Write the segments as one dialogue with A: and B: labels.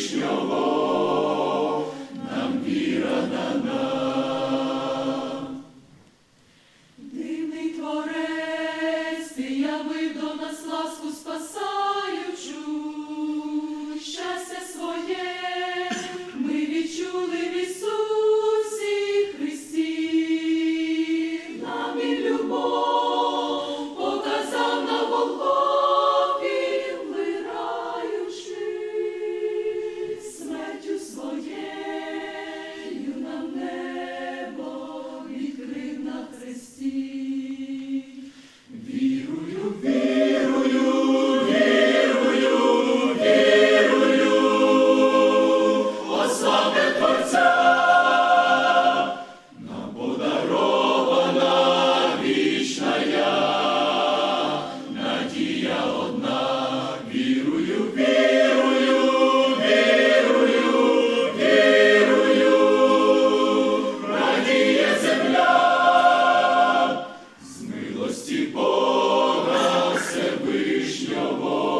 A: Krishna Lord. your voice.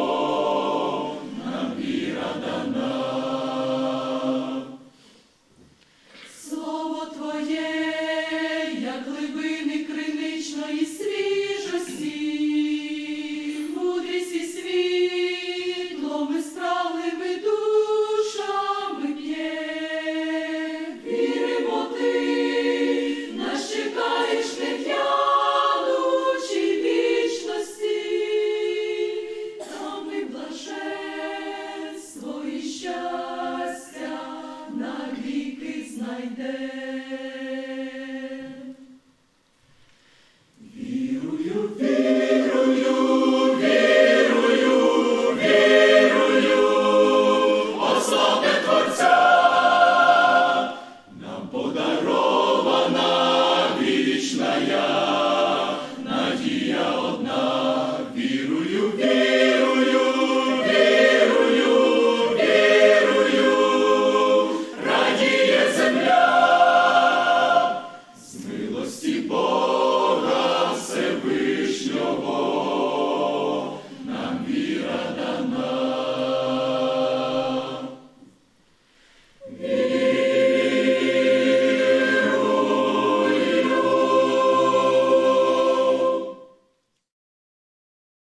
A: Знайде.
B: Вірую, вірую, вірую, вірую, ославне Творця, нам подарована вічна